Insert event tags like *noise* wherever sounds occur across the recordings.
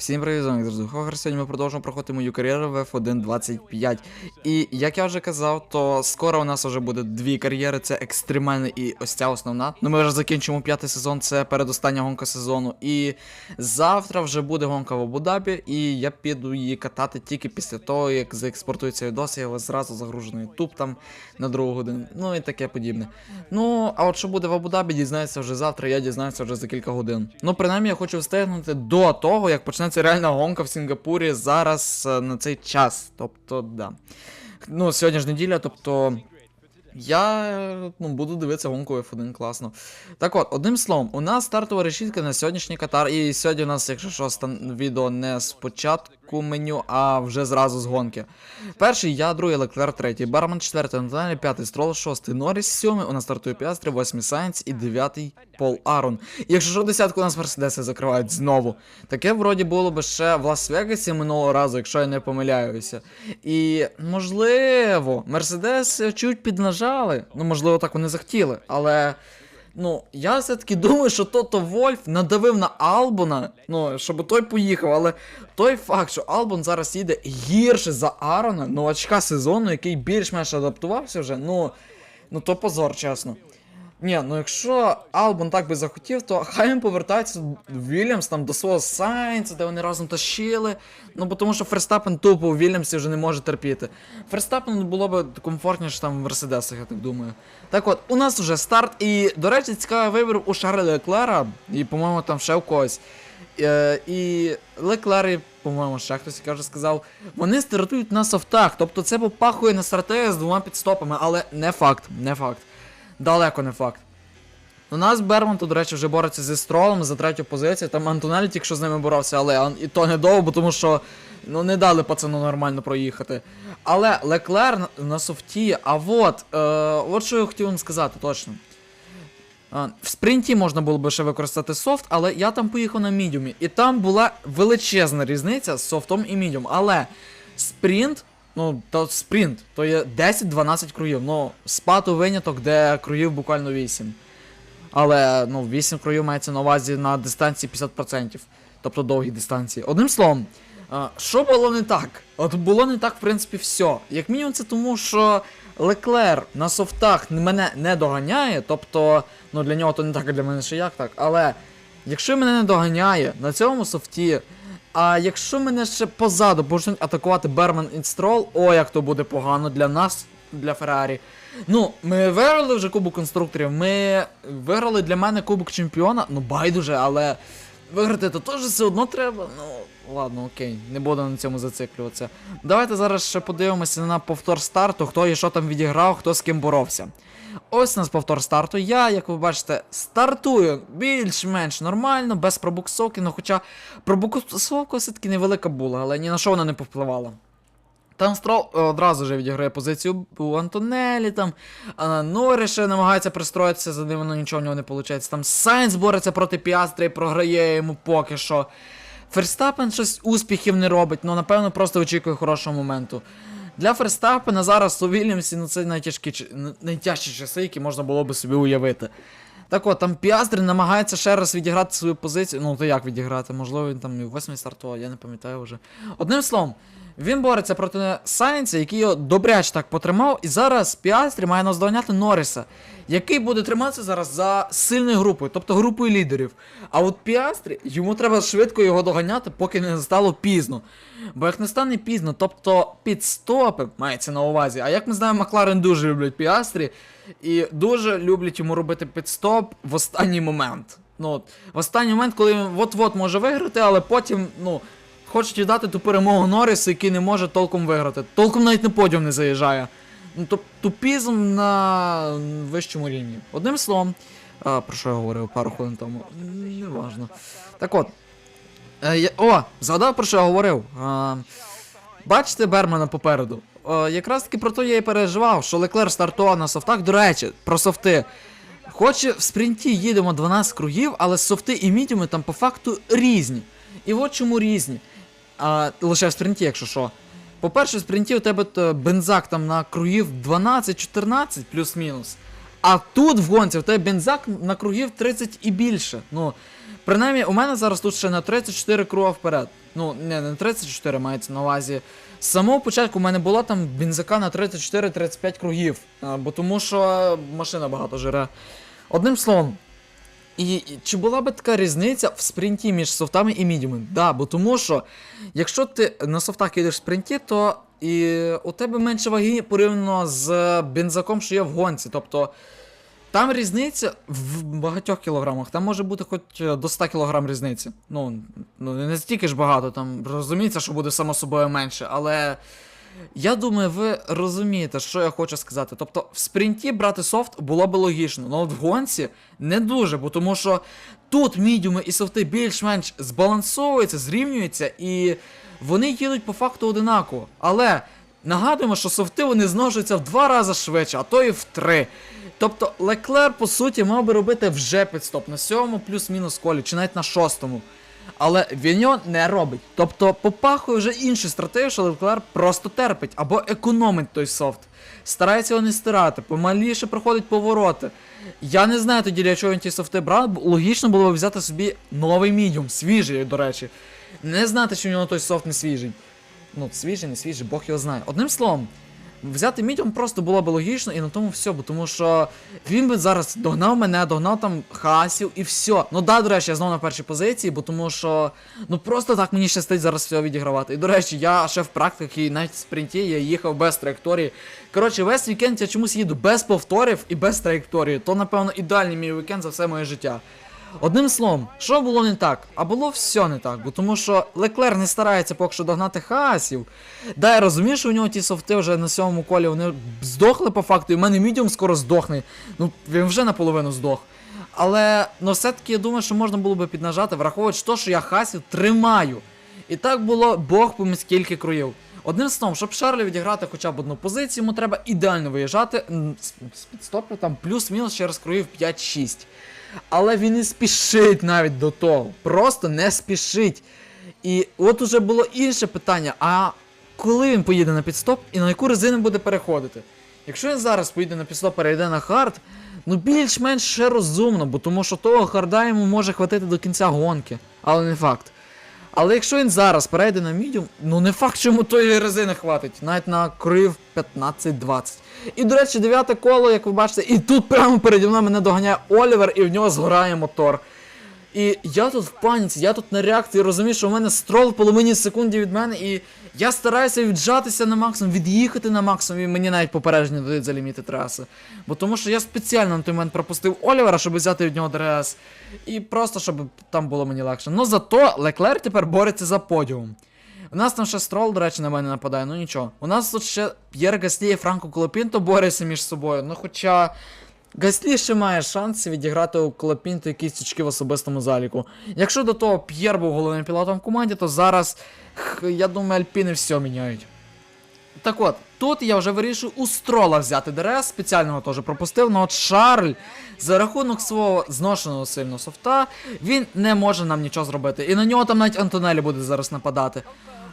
Всім привіт, з вами завжди Хогар. Сьогодні ми продовжуємо проходити мою кар'єру в F1 25. І як я вже казав, то скоро у нас вже буде дві кар'єри: це екстремальна і ось ця основна. Ну ми вже закінчимо п'ятий сезон, це передостання гонка сезону. І завтра вже буде гонка в Абу-Дабі, і я піду її катати тільки після того, як заекспортується відос, я його зразу загружу на YouTube там на другу годину. Ну і таке подібне. Ну, а от що буде в Абу-Дабі, дізнається вже завтра, я дізнаюся вже за кілька годин. Ну, принаймні, я хочу встигнути до того, як почнеться реальна гонка в Сінгапурі зараз е, на цей час. Тобто, да. Ну, сьогодні ж неділя, тобто. Я ну, буду дивитися гонку F1 класно. Так от, одним словом, у нас стартова решітка на сьогоднішній катар. І сьогодні у нас, якщо що, стан... відео не з початку меню, а вже зразу з гонки. Перший я, другий Леклер, третій, Барман, четвертий, Антонелі, п'ятий Строл, шостий Норріс, сьомий, у нас стартує Піастрі, восьмий Сайнц і дев'ятий Пол Арон. І якщо що, десятку у нас Мерседеси закривають знову. Таке вроді було би ще в Лас-Вегасі минулого разу, якщо я не помиляюся. І можливо, Мерседес чуть піднажали. Ну, можливо, так вони захотіли, але. Ну, я все-таки *laughs* думаю, що Тото Вольф надавив на Албона, ну, щоб той поїхав, але той факт, що Албон зараз їде гірше за Арона, новачка сезону, який більш-менш адаптувався вже, ну, ну то позор, чесно. Ні, ну якщо Албон так би захотів, то хай він повертається Вільямс там до свого Сайнца, де вони разом тащили. Ну бо тому що Ферстапен тупо у Вільямсі вже не може терпіти. Ферстапену було б комфортніше там в Мерседесах, я так думаю. Так от, у нас вже старт, і, до речі, цікавий вибір у Шарля Леклера, і, по-моєму, там ще у когось. Е, і Леклери, по-моєму, ще хтось яка вже сказав, вони стартують на софтах, тобто це попахує на стратегію з двома підстопами, але не факт, не факт. Далеко не факт. У нас Берман, то, до речі, вже бореться зі стролом за третю позицію. Там Антонелі тільки що з ними боровся, але і то недовго, бо тому що ну, не дали пацану нормально проїхати. Але Леклер на, софті, а от, е, от що я хотів вам сказати точно. В спринті можна було би ще використати софт, але я там поїхав на мідіумі. І там була величезна різниця з софтом і мідіум. Але спринт, ну, то спринт, то є 10-12 круїв. Ну, спату виняток, де круїв буквально 8. Але ну, 8 круїв мається на увазі на дистанції 50%. Тобто довгі дистанції. Одним словом, що було не так? От було не так, в принципі, все. Як мінімум, це тому, що Леклер на софтах мене не доганяє. Тобто, ну для нього то не так, а для мене ще як так. Але якщо мене не доганяє на цьому софті, а якщо мене ще позаду почнуть атакувати Берман і Строл, о, як то буде погано для нас, для Феррарі. Ну, ми виграли вже Кубок конструкторів, ми виграли для мене Кубок чемпіона, ну байдуже, але виграти то теж все одно треба. Ну, ладно, окей, не буду на цьому зациклюватися. Давайте зараз ще подивимося на повтор старту, хто і що там відіграв, хто з ким боровся. Ось у нас повтор старту. Я, як ви бачите, стартую більш-менш нормально, без пробуксовки, ну хоча пробуксовка все-таки невелика була, але ні на що вона не повпливала. Там Строл е, одразу вже відіграє позицію у Антонелі, там а, Норі ще намагається пристроїтися, за ним воно нічого в нього не виходить. Там Сайнс бореться проти Піастри і програє йому поки що. Ферстапен щось успіхів не робить, ну напевно просто очікує хорошого моменту. Для Ферстапена зараз у Вільямсі ну, це найтяжкі, найтяжчі часи, які можна було би собі уявити. Так от, там Піастри намагається ще раз відіграти свою позицію. Ну, то як відіграти? Можливо, він там і восьмий стартував, я не пам'ятаю вже. Одним словом, він бореться проти Сайнса, який його добряч так потримав, і зараз Піастрі має наздоганяти Норріса, який буде триматися зараз за сильною групою, тобто групою лідерів. А от Піастрі, йому треба швидко його доганяти, поки не стало пізно. Бо як не стане пізно, тобто підстопи мається на увазі. А як ми знаємо, Макларен дуже люблять Піастрі і дуже люблять йому робити підстоп в останній момент. Ну, в останній момент, коли він от-от може виграти, але потім, ну, хочуть віддати ту перемогу Норрісу, який не може толком виграти. Толком навіть на подіум не заїжджає. Ну, тупізм на вищому рівні. Одним словом, про що я говорив пару хвилин тому. Неважно. Так от. Е, о, згадав про що я говорив. Бачите Бермана попереду. Якраз таки про то я і переживав, що Леклер стартував на софтах. До речі, про софти. Хоч в спринті їдемо 12 кругів, але софти і мідіуми там по факту різні. І от чому різні. А, лише в спринті, якщо що. По-перше, в спринті у тебе бензак там на кругів 12-14 плюс-мінус. А тут в гонці у тебе бензак на кругів 30 і більше. Ну, Принаймні, у мене зараз тут ще на 34 круга вперед. Ну, не, не 34 мається на увазі. З самого початку у мене була там бензика на 34-35 кругів. Бо тому що машина багато жире. Одним словом. І, чи була би така різниця в спринті між софтами і мідіумами? Да, бо тому що, якщо ти на софтах їдеш в спринті, то і у тебе менше ваги порівняно з бензаком, що є в гонці. Тобто там різниця в багатьох кілограмах. Там може бути хоч до 100 кілограм різниці. Ну, ну не стільки ж багато, там розуміється, що буде само собою менше, але. Я думаю, ви розумієте, що я хочу сказати. Тобто, в спринті брати софт було б логічно, але в гонці не дуже, бо тому що тут мідіуми і софти більш-менш збалансовуються, зрівнюються, і вони їдуть по факту одинаково. Але нагадуємо, що софти вони зношуються в два рази швидше, а то і в три. Тобто Леклер, по суті, мав би робити вже підстоп на сьомому плюс-мінус колі, чи навіть на шостому. Але він його не робить. Тобто попахує вже іншу стратегію, що Леклер просто терпить або економить той софт. Старається його не стирати, помаліше проходить повороти. Я не знаю тоді, для чого він ті софти брав, бо логічно було б взяти собі новий мідіум, свіжий, до речі. Не знати, що в нього той софт не свіжий. Ну, свіжий, не свіжий, Бог його знає. Одним словом, взяти мідіум просто було б логічно і на тому все, бо тому що він би зараз догнав мене, догнав там хасів і все. Ну да, до речі, я знову на першій позиції, бо тому що ну просто так мені щастить зараз все відігравати. І до речі, я ще в практиці, і навіть в спринті я їхав без траєкторії. Коротше, весь вікенд я чомусь їду без повторів і без траєкторії. То, напевно, ідеальний мій вікенд за все моє життя. Одним словом, що було не так? А було все не так, бо тому що Леклер не старається поки що догнати хаасів. Да, я розумію, що у нього ті софти вже на сьомому колі вони здохли по факту, і в мене мідіум скоро здохне. Ну, він вже наполовину здох. Але ну все-таки я думаю, що можна було би піднажати, враховуючи те, що я хасів тримаю. І так було Бог помі скільки круїв. Одним словом, щоб Шарлі відіграти хоча б одну позицію, йому треба ідеально виїжджати з підстопу там плюс-мінус через круїв 5-6. Але він не спішить навіть до того. Просто не спішить. І от уже було інше питання: а коли він поїде на підстоп і на яку резину буде переходити? Якщо він зараз поїде на підстоп, перейде на хард, ну більш-менш ще розумно, бо тому що того харда йому може хватити до кінця гонки, але не факт. Але якщо він зараз перейде на мідіум, ну не факт, чому тої резини хватить, навіть на крив 15-20. І, до речі, дев'яте коло, як ви бачите, і тут прямо переді мною мене доганяє Олівер, і в нього згорає мотор. І я тут в паніці, я тут на реакції розумію, що в мене строл в половині секунді від мене, і я стараюся віджатися на максимум, від'їхати на максимум, і мені навіть попередження дають за ліміти траси. Бо тому що я спеціально на той момент пропустив Олівера, щоб взяти від нього ДРС. І просто щоб там було мені легше. Ну зато Леклер тепер бореться за подіум. У нас там ще строл, до речі, на мене нападає, ну нічого. У нас тут ще П'єр Гаслі і Франко Колопінто борються між собою. Ну хоча. Гаслі має шанси відіграти у Колопінто якісь в особистому заліку. Якщо до того П'єр був головним пілотом в команді, то зараз, я думаю, Альпіни все міняють. Так от, тут я вже вирішую у строла взяти ДРС, спеціального теж пропустив, але от Шарль за рахунок свого зношеного сильного софта, він не може нам нічого зробити. І на нього там навіть Антонелі буде зараз нападати.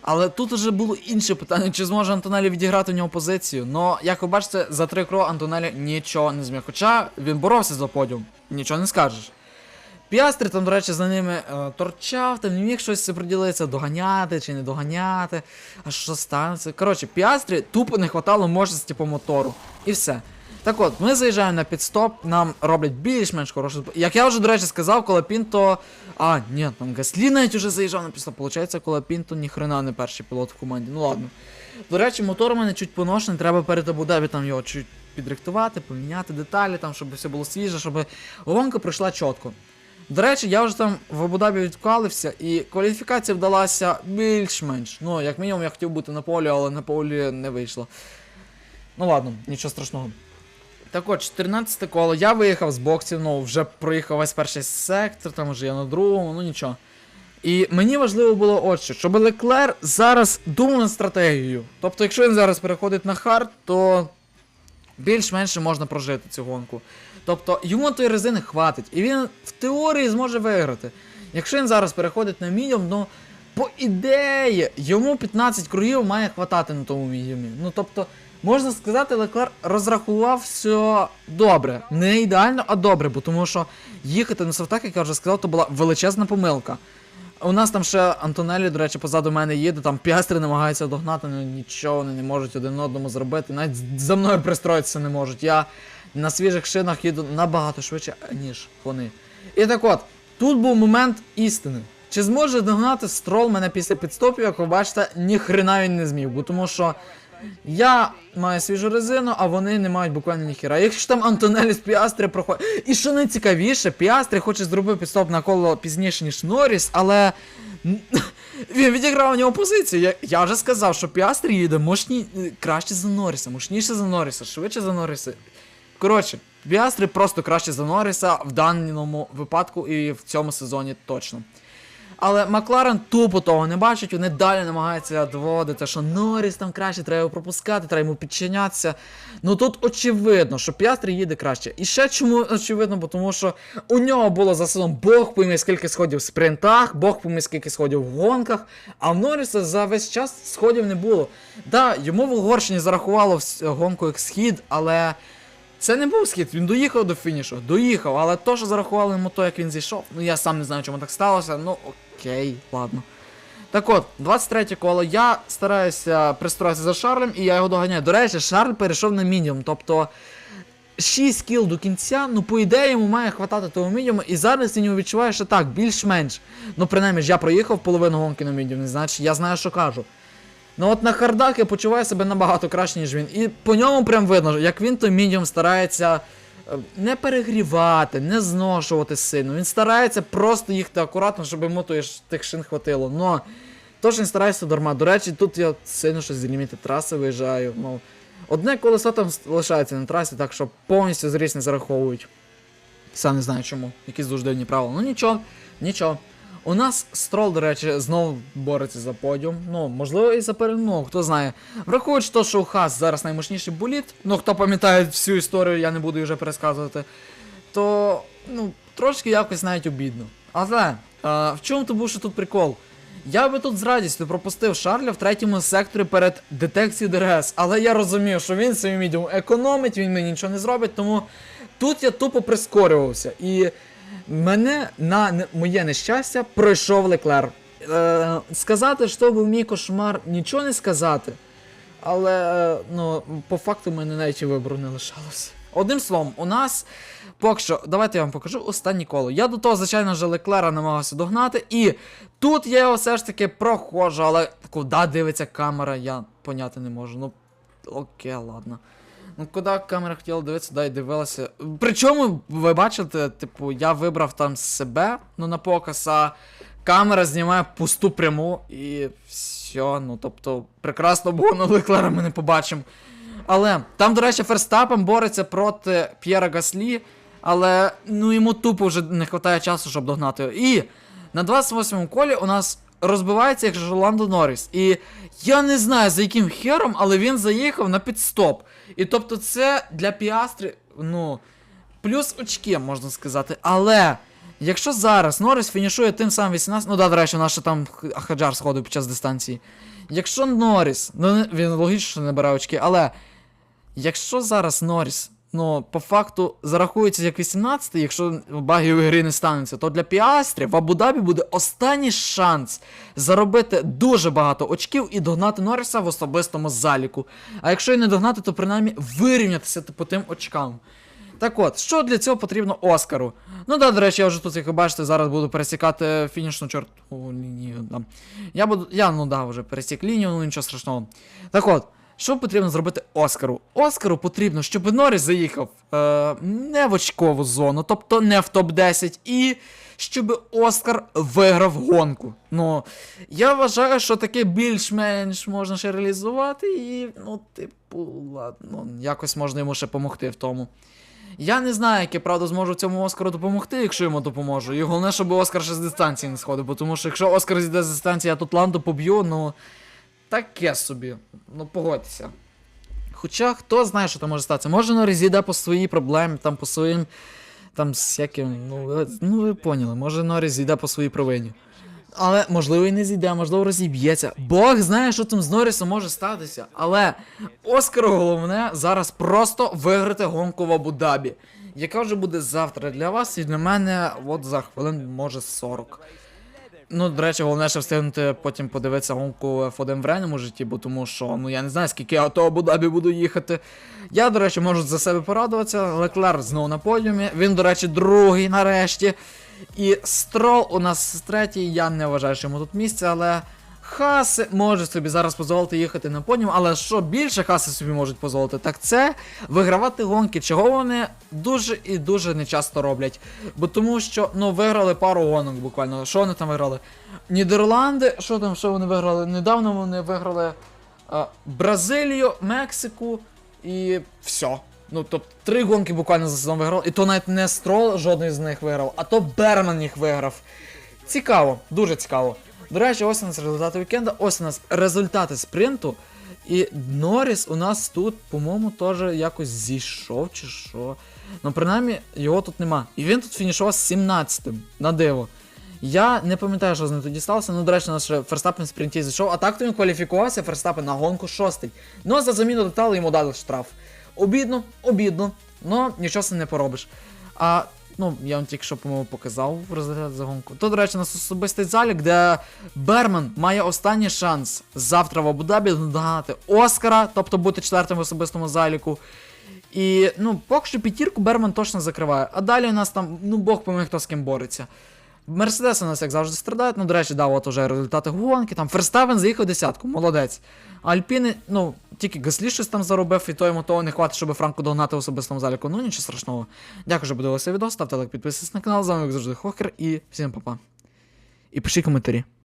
Але тут уже було інше питання, чи зможе Антонелі відіграти в нього позицію. Но, як ви бачите, за три кро Антонелі нічого не зміг. Хоча він боровся за подіум, нічого не скажеш. Піастрі там, до речі, за ними е, торчав, там не міг щось приділитися, доганяти чи не доганяти, а що станеться. Коротше, Піастрі тупо не хватало мощності по мотору. І все. Так от, ми заїжджаємо на підстоп, нам роблять більш-менш хорошу. Як я вже, до речі, сказав, Колопінто. А, ні, там Гаслі навіть вже заїжджав на підстоп. Получається, Колопінто ніхрена не перший пілот в команді. Ну ладно. До речі, мотор у мене чуть поношений, треба перед Абу-Дабі там його чуть підрихтувати, поміняти деталі, там, щоб все було свіже, щоб гонка пройшла чітко. До речі, я вже там в Абу-Дабі відкалився, і кваліфікація вдалася більш-менш. Ну, як мінімум, я хотів бути на полі, але на полі не вийшло. Ну ладно, нічого страшного. Так от, 14 коло, я виїхав з боксів, ну вже проїхав весь перший сектор, там вже я на другому, ну нічого. І мені важливо було от що, щоб Леклер зараз думав над стратегією. Тобто, якщо він зараз переходить на хард, то більш-менше можна прожити цю гонку. Тобто йому тої резини хватить, і він в теорії зможе виграти. Якщо він зараз переходить на мідіум, ну по ідеї, йому 15 кругів має хватати на тому мідіумі. Ну тобто, Можна сказати, Леклер розрахував все добре. Не ідеально, а добре, бо тому що їхати на софтах, як я вже сказав, то була величезна помилка. У нас там ще Антонелі, до речі, позаду мене їде, там піастри намагаються догнати, але нічого вони не можуть один одному зробити. Навіть за мною пристроїтися не можуть. Я на свіжих шинах їду набагато швидше, ніж вони. І так от, тут був момент істини. Чи зможе догнати строл мене після підстопів, як ви бачите, ніхрена він не зміг, бо тому що я маю свіжу резину, а вони не мають буквально ніхіра. Якщо там Антонелі з Піастри проходить. І що найцікавіше, Піастри хоче зробити підстоп на коло пізніше, ніж Норріс, але. *laughs* Він відіграв у нього позицію. Я, я вже сказав, що Піастрі їде мощні... краще за Норріса, мощніше за Норріса, швидше за Норріса. Коротше, Піастри просто краще за Норріса в даному випадку і в цьому сезоні точно. Але Макларен тупо того не бачить, вони далі намагаються доводити, що Норріс там краще, треба його пропускати, треба йому підчинятися. Ну тут очевидно, що Піастрі їде краще. І ще чому очевидно, бо тому що у нього було за сезон Бог пойме скільки сходів в спринтах, Бог пойме скільки сходів в гонках, а в Норріса за весь час сходів не було. Да, йому в Угорщині зарахувало гонку як схід, але. Це не був схід, він доїхав до фінішу, доїхав, але то, що зарахували йому то, як він зійшов, ну я сам не знаю, чому так сталося, ну окей, ладно. Так от, 23 коло, я стараюся пристроїтися за Шарлем, і я його доганяю. До речі, Шарль перейшов на мінімум, тобто 6 кіл до кінця, ну по ідеї йому має хватати того мінімуму, і зараз він відчуває, що так, більш-менш. Ну, принаймні ж я проїхав половину гонки на мінімум, значить я знаю, що кажу. Ну от на хардах я почуваю себе набагато краще, ніж він. І по ньому прям видно, як він той мінімум старається не перегрівати, не зношувати сильно. Він старається просто їхати акуратно, щоб йому тих шин хватило. Но тож він старається дарма. До речі, тут я сильно щось з ліміти траси виїжджаю. Ну, одне колесо там лишається на трасі, так що повністю зріс не зараховують. Сам не знаю чому. Якісь дуже дивні правила. Ну нічого, нічого. У нас строл, до речі, знову бореться за подіум. Ну, можливо, і за перемогу, хто знає. Враховуючи те, що у Хас зараз наймощніший боліт, ну хто пам'ятає всю історію, я не буду її вже пересказувати, то ну, трошки якось навіть обідно. Але а, в чому то був ще тут прикол? Я би тут з радістю пропустив Шарля в третьому секторі перед детекцією ДРС, але я розумів, що він свій мідіум економить, він мені нічого не зробить, тому тут я тупо прискорювався. І мене на моє нещастя пройшов Леклер. Е, сказати, що був мій кошмар, нічого не сказати. Але е, ну, по факту мене навіть вибору не лишалося. Одним словом, у нас поки що, давайте я вам покажу останнє коло. Я до того, звичайно ж, Леклера намагався догнати, і тут я його все ж таки проходжу, але куди дивиться камера, я поняти не можу. Ну, окей, ладно. Ну, куди камера хотіла дивитися, да, і дивилася. Причому, ви бачите, типу, я вибрав там себе, ну, на показ, а камера знімає пусту пряму і все. Ну, тобто, прекрасно було на Леклера ми не побачимо. Але там, до речі, Ферстапен бореться проти П'єра Гаслі, але ну йому тупо вже не вистачає часу, щоб догнати його. І на 28-му колі у нас розбивається як же Ландо Норріс. І я не знаю за яким хером, але він заїхав на підстоп. І тобто це для Піастри, ну, плюс очки, можна сказати. Але якщо зараз Норріс фінішує тим самим 18, ну да, до речі, у там Хаджар сходив під час дистанції. Якщо Норріс, ну він логічно що не бере очки, але якщо зараз Норріс, ну, по факту зарахується як 18, якщо багів гри не станеться, то для Піастрі в Абу-Дабі буде останній шанс заробити дуже багато очків і догнати Норріса в особистому заліку. А якщо і не догнати, то принаймні вирівнятися по тим очкам. Так от, що для цього потрібно Оскару? Ну да, до речі, я вже тут, як ви бачите, зараз буду пересікати фінішну чорту лінію. Да. Я буду. Я ну да, вже пересік лінію, ну нічого страшного. Так от, що потрібно зробити Оскару? Оскару потрібно, щоб Норріс заїхав е, не в очкову зону, тобто не в топ-10, і щоб Оскар виграв гонку. Ну, я вважаю, що таке більш-менш можна ще реалізувати, і, ну, типу, ладно, якось можна йому ще допомогти в тому. Я не знаю, як я правда зможу цьому Оскару допомогти, якщо йому допоможу. І головне, щоб Оскар ще з дистанції не сходив, бо тому що якщо Оскар зійде з дистанції, я тут ланду поб'ю, ну таке собі. Ну погодьтеся. Хоча хто знає, що там може статися. Може Норріс зійде по своїй проблемі, там по своїм. Там всяким. Ну, ну ви поняли, може Норріс зійде по своїй провині. Але можливо і не зійде, можливо розіб'ється. Бог знає, що там з Норрісом може статися. Але Оскару головне зараз просто виграти гонку в Абу-Дабі, яка вже буде завтра для вас і для мене от за хвилин, може 40. Ну, до речі, головне ще встигнути потім подивитися гонку F1 в реальному житті, бо тому що ну я не знаю, скільки я до Абу-Дабі буду їхати. Я, до речі, можу за себе порадуватися. Леклер знову на подіумі. Він, до речі, другий нарешті. І строл у нас третій. Я не вважаю, що йому тут місце, але. Хаси можуть собі зараз дозволити їхати на подіум, але що більше хаси собі можуть дозволити, так це вигравати гонки, чого вони дуже і дуже нечасто роблять. Бо тому що ну виграли пару гонок буквально. Що вони там виграли? Нідерланди, що там, що вони виграли? Недавно вони виграли а, Бразилію, Мексику і все. Ну, тобто три гонки буквально за сезон виграв. І то навіть не Строл жодний з них виграв, а то Берман їх виграв. Цікаво, дуже цікаво. До речі, ось у нас результати вікенда, ось у нас результати спринту. І Норріс у нас тут, по-моєму, теж якось зійшов чи що. Ну, принаймні, його тут нема. І він тут фінішував 17-м, на диво. Я не пам'ятаю, що з ним тоді сталося. Ну, до речі, у нас ще Ферстапен в спринті зійшов, а так то він кваліфікувався Ферстапен на гонку шостий. Ну, за заміну деталей йому дали штраф. Обідно, обідно, но нічого з цим не поробиш. А ну, я вам тільки що, по-моєму, показав результат за гонку. То, до речі, у нас особистий залік, де Берман має останній шанс завтра в Абу-Дабі догнати Оскара, тобто бути четвертим в особистому заліку. І ну, поки що п'ятірку Берман точно закриває. А далі у нас там, ну Бог поміг, хто з ким бореться. Мерседес у нас, як завжди, страдають. Ну, до речі, дав от уже результати гонки. Там Ферставен заїхав десятку, молодець. Альпіни, ну, тільки Гаслі щось там заробив, і то йому того не хватить, щоб Франку догнати в особистому заліку. Ну, нічого страшного. Дякую, що подивилися відео, ставте лайк, підписуйтесь на канал, з вами як завжди Хокер і всім па-па. І пишіть коментарі.